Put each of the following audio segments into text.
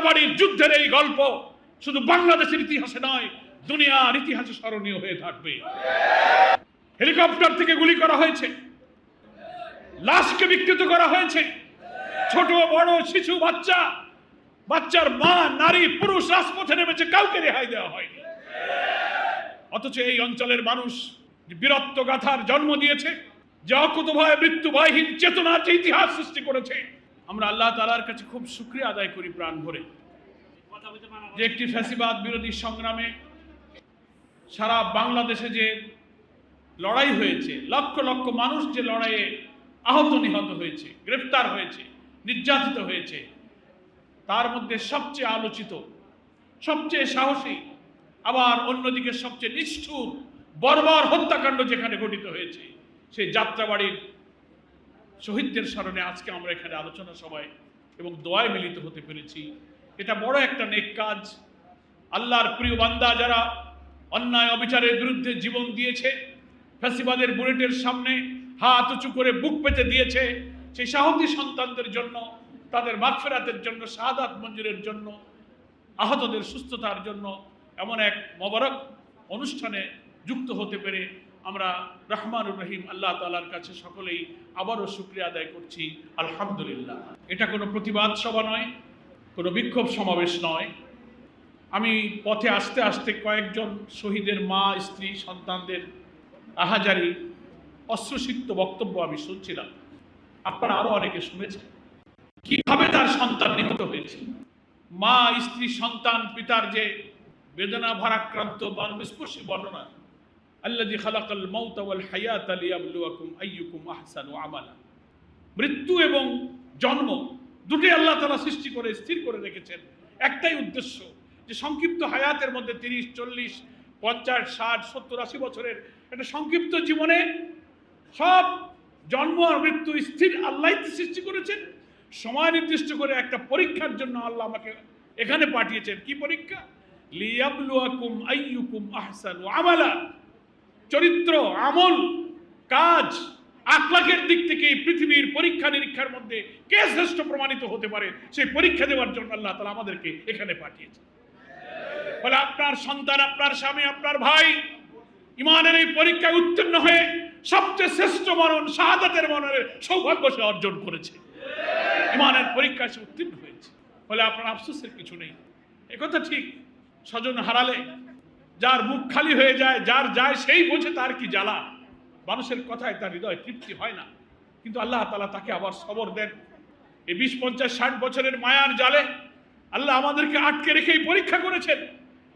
যাত্রাবাড়ির যুদ্ধের এই গল্প শুধু বাংলাদেশের ইতিহাসে নয়, দুনিয়ার ইতিহাসে স্মরণীয় হয়ে থাকবে। হেলিকপ্টার থেকে গুলি করা হয়েছে। লাশকে বিকৃত করা হয়েছে। ছোট, বড়, শিশু, বাচ্চা, বাচ্চার মা, নারী, পুরুষ রাজপথে নেমেছে, কাউকে রেহাই দেওয়া হয়নি। অথচ এই অঞ্চলের মানুষ বীরত্ব গাথার জন্ম দিয়েছে, যে অকুত ভয় মৃত্যু ভয়হীন চেতনার যে ইতিহাস সৃষ্টি করেছে আমরা আল্লাহ তালার কাছে খুব শুক্রিয়া আদায় করি প্রাণ ভরে। যে একটি ফ্যাসিবাদ বিরোধী সংগ্রামে সারা বাংলাদেশে যে লড়াই হয়েছে, লক্ষ লক্ষ মানুষ যে লড়াইয়ে আহত নিহত হয়েছে, গ্রেফতার হয়েছে, নির্যাতিত হয়েছে, তার মধ্যে সবচেয়ে আলোচিত, সবচেয়ে সাহসী, আবার অন্যদিকে সবচেয়ে নিষ্ঠুর, বর্বর হত্যাকাণ্ড যেখানে ঘটিত হয়েছে, সেই যাত্রাবাড়ির শহীদদের স্মরণে আজকে আমরা এখানে আলোচনা সভায় এবং দোয়ায় মিলিত হতে পেরেছি। এটা বড় একটা নেক কাজ। আল্লাহর প্রিয় বান্দা যারা অন্যায় অবিচারের বিরুদ্ধে জীবন দিয়েছে, ফ্যাসিবাদের বুলেটের সামনে হাত উঁচু করে বুক পেতে দিয়েছে, সেই সাহসী সন্তানদের জন্য, তাদের মাগফেরাতের জন্য, শাহাদাত মঞ্জুরের জন্য, আহতদের সুস্থতার জন্য এমন এক মবারক অনুষ্ঠানে যুক্ত হতে পেরে আমরা রহমানুর রহিম, আল্লাহ তালার কাছে সকলেই আবারও শুক্রিয়া আদায় করছি। আলহামদুলিল্লাহ। এটা কোনো প্রতিবাদ সভা নয়, কোনো বিক্ষোভ সমাবেশ নয়। আমি পথে আসতে আসতে কয়েকজন শহীদের মা, স্ত্রী, সন্তানদের আহাজারি, অশ্রুসিক্ত বক্তব্য আমি শুনছিলাম। আপনারা আরও অনেকে শুনেছেন। কীভাবে তার সন্তান নিহত হয়েছে? মা, স্ত্রী, সন্তান, পিতার যে বেদনা ভারাক্রান্ত মর্মস্পর্শী বর্ণনা আল্লাযী খালাকাল মাউতা ওয়াল হায়াতা লিয়াবলুয়াকুম আইয়ুকুম আহসানু আমালা। মৃত্যু এবং জন্ম দুটি আল্লাহ তাআলা সৃষ্টি করে, স্থির করে রেখেছেন। একটাই উদ্দেশ্য যে সংক্ষিপ্ত হায়াতের মধ্যে তিরিশ, চল্লিশ, পঞ্চাশ, ষাট, সত্তর, আশি বছরের একটা সংক্ষিপ্ত জীবনে সব জন্ম আর মৃত্যু স্থির আল্লাহ সৃষ্টি করেছেন। সময় নির্দিষ্ট করে একটা পরীক্ষার জন্য আল্লাহ আমাকে এখানে পাঠিয়েছেন। কি পরীক্ষা? লিয়াবলুয়াকুম আইয়ুকুম আহসানু আমালা। চরিত্র, আমল, কাজ আখলাকের দিক থেকে পৃথিবীর পরীক্ষা নিরীক্ষার মধ্যে কে শ্রেষ্ঠ প্রমাণিত হতে পারে, সেই পরীক্ষা দেওয়ার জন্য আল্লাহ তালা আমাদেরকে এখানে পাঠিয়েছে ফলে আপনার সন্তান, আপনার স্বামী, আপনার ভাই ইমানের এই পরীক্ষায় উত্তীর্ণ হয়ে সবচেয়ে শ্রেষ্ঠ মরণ, শাহাদাতের মরণের সৌভাগ্য সে অর্জন করেছে। ইমানের পরীক্ষায় সে উত্তীর্ণ হয়েছে। ফলে আপনার আফসোসের কিছু নেই। একথা ঠিক, স্বজন হারালে যার মুখ খালি হয়ে যায়, যার যায় সেই বোঝে তার কি জ্বালা। মানুষের কথায় তার হৃদয় তৃপ্তি হয় না। কিন্তু আল্লাহ তালা তাকে আবার সবর দেন। এই বিশ, পঞ্চাশ, ষাট বছরের মায়ার জালে আল্লাহ আমাদেরকে আটকে রেখেই পরীক্ষা করেছেন।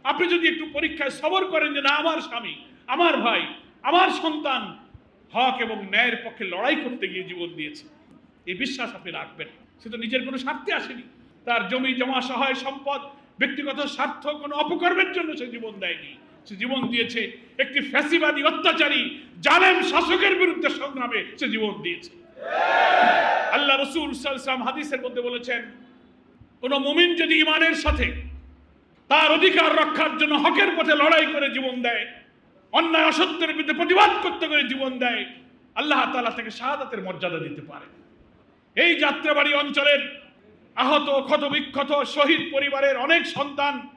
আপনি যদি একটু পরীক্ষায় সবর করেন যে না, আমার স্বামী, আমার ভাই, আমার সন্তান হক এবং ন্যায়ের পক্ষে লড়াই করতে গিয়ে জীবন দিয়েছে। এই বিশ্বাস আপনি রাখবেন। সে তো নিজের কোনো স্বার্থে আসেনি। তার জমি, জমা, সহায়, সম্পদ ব্যক্তিগত স্বার্থ কোনো অপকর্মের জন্য সে জীবন দেয়নি। সে জীবন দিয়েছে একটি ফ্যাসিবাদী, অত্যাচারী, জালেম শাসকের বিরুদ্ধে সংগ্রামে সে জীবন দিয়েছে। আল্লাহ রসুল সাল্লাম হাদিসের মধ্যে বলেছেন, কোন মুমিন যদি ইমানের সাথে তার অধিকার রক্ষার জন্য হকের পথে লড়াই করে জীবন দেয়, অন্যায় অসত্যের বিরুদ্ধে প্রতিবাদ করতে করে জীবন দেয়, আল্লাহ তালা তাকে শাহাদাতের মর্যাদা দিতে পারে। এই যাত্রাবাড়ি অঞ্চলের আহত, ক্ষতবিক্ষত, শহীদ পরিবারের অনেক সন্তান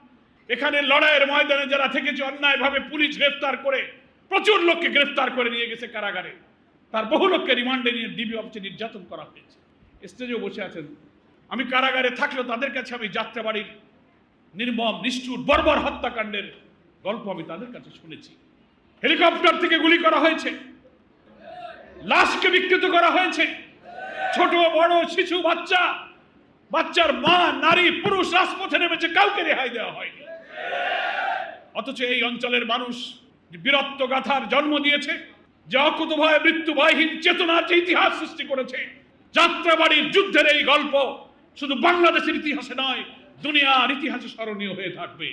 এখানে লড়াইয়ের ময়দানে যারা থেকেছে, অন্যায়ভাবে পুলিশ গ্রেফতার করে, প্রচুর লোককে গ্রেফতার করে নিয়ে গেছে কারাগারে। তার বহু লোককে রিমান্ডে নিয়ে ডিবি অফিসে নির্যাতন করা হয়েছে। স্টেজেও বসে আছেন। আমি কারাগারে থাকলেও তাদের কাছে আমি যাত্রাবাড়ির নির্মম, নিষ্ঠুর, বর্বর হত্যাকাণ্ডের গল্প আমি তাদের কাছে শুনেছি। হেলিকপ্টার থেকে গুলি করা হয়েছে। লাশকে বিকৃত করা হয়েছে। ছোট, বড়, শিশু, বাচ্চা বাচ্চার মা, নারী, পুরুষ রাজপথে নেমেছে, কাউকে রেহাই দেওয়া হয়নি। অথচ এই অঞ্চলের মানুষ বীরত্ব গাথার জন্ম দিয়েছে, যে অকুত ভয় মৃত্যু ভয়হীন চেতনার যে ইতিহাস সৃষ্টি করেছে, যাত্রাবাড়ির যুদ্ধের এই গল্প শুধু বাংলাদেশের ইতিহাসে নয়, দুনিয়ার ইতিহাসে স্মরণীয় হয়ে থাকবে।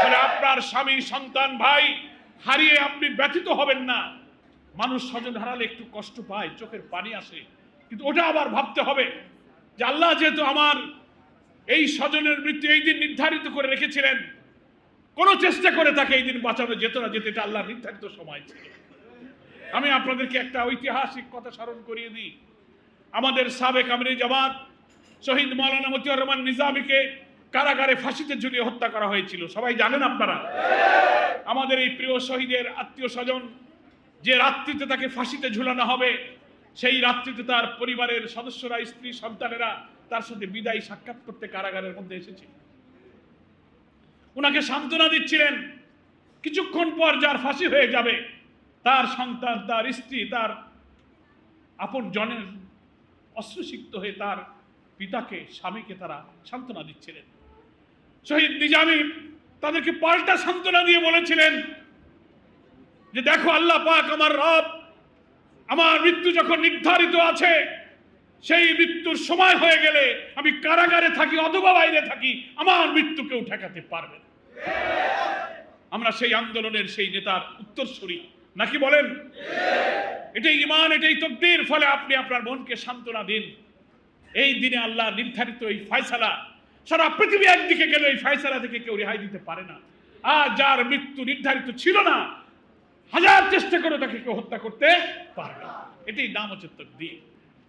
ফলে আপনার স্বামী, সন্তান, ভাই হারিয়ে আপনি ব্যথিত হবেন না। মানুষ স্বজন হারালে একটু কষ্ট পায়, চোখের পানি আসে, কিন্তু ওটা আবার ভাবতে হবে যে আল্লাহ যেহেতু আমার এই স্বজনের মৃত্যু এই দিন নির্ধারিত করে রেখেছিলেন, কোনো চেষ্টা করে তাকে এই দিন বাঁচানো যেত না যেতে এটা আল্লাহ নির্ধারিত সময় ছিল। আমি আপনাদেরকে একটা ঐতিহাসিক কথা স্মরণ করিয়ে দিই। আমাদের সাবেক আমির জামাত, শহীদ মৌলানা মতিউর রহমান নিজামীকে কারাগারে ফাঁসিতে ঝুলিয়ে হত্যা করা হয়েছিল। সবাই জানেন আপনারা? আমাদের এই প্রিয় শহীদের আত্মীয় স্বজন, যে রাত্রিতে তাকে ফাঁসিতে ঝুলানো হবে সেই রাত্রিতে তার পরিবারের সদস্যরা, স্ত্রী, সন্তানেরা তার সাথে বিদায় সাক্ষাৎ করতে কারাগারের মধ্যে এসেছে। ওনাকে সান্ত্বনা দিচ্ছিলেন, কিছুক্ষণ পর যার ফাঁসি হয়ে যাবে, তার সন্তান, তার স্ত্রী, তার আপন জনের অশ্রুসিক্ত হয়ে তার পিতাকে, স্বামীকে তারা সান্ত্বনা দিচ্ছিলেন। শহীদ নিজামী তাদেরকে পাল্টা সান্ত্বনা দিয়ে বলেছিলেন যে, দেখো আল্লাহ পাক আমার রব আমার মৃত্যু যখন নির্ধারিত আছে, সেই মৃত্যুর সময় হয়ে গেলে আমি কারাগারে থাকি, অথবা বাইরে থাকি, আমার মৃত্যু কেউ ঠেকাতে পারবে আমরা সেই আন্দোলনের সেই নেতার উত্তরসূরি, নাকি বলেন? এটাই ইমান এটাই তকদির, ফলে আপনি আপনার মনকে সান্ত্বনা দিন। এই দিনে আল্লাহ নির্ধারিত এই ফয়সালা, সারা পৃথিবী একদিকে গেলে এই ফয়সালা থেকে কেউ রেহাই দিতে পারে না। আর যার মৃত্যু নির্ধারিত ছিল না হাজার চেষ্টা করে তাকে কেউ হত্যা করতে পারবে না। এটাই নাম হচ্ছে তকদির।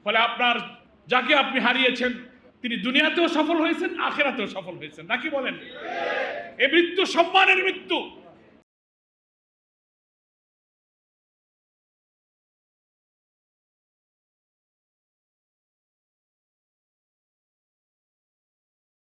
ফলে আপনার যাকে আপনি হারিয়েছেন, তিনি দুনিয়াতেও সফল হয়েছেন, আখেরাতেও সফল হয়েছেন। নাকি বলেন? এ মৃত্যু সম্মানের মৃত্যু।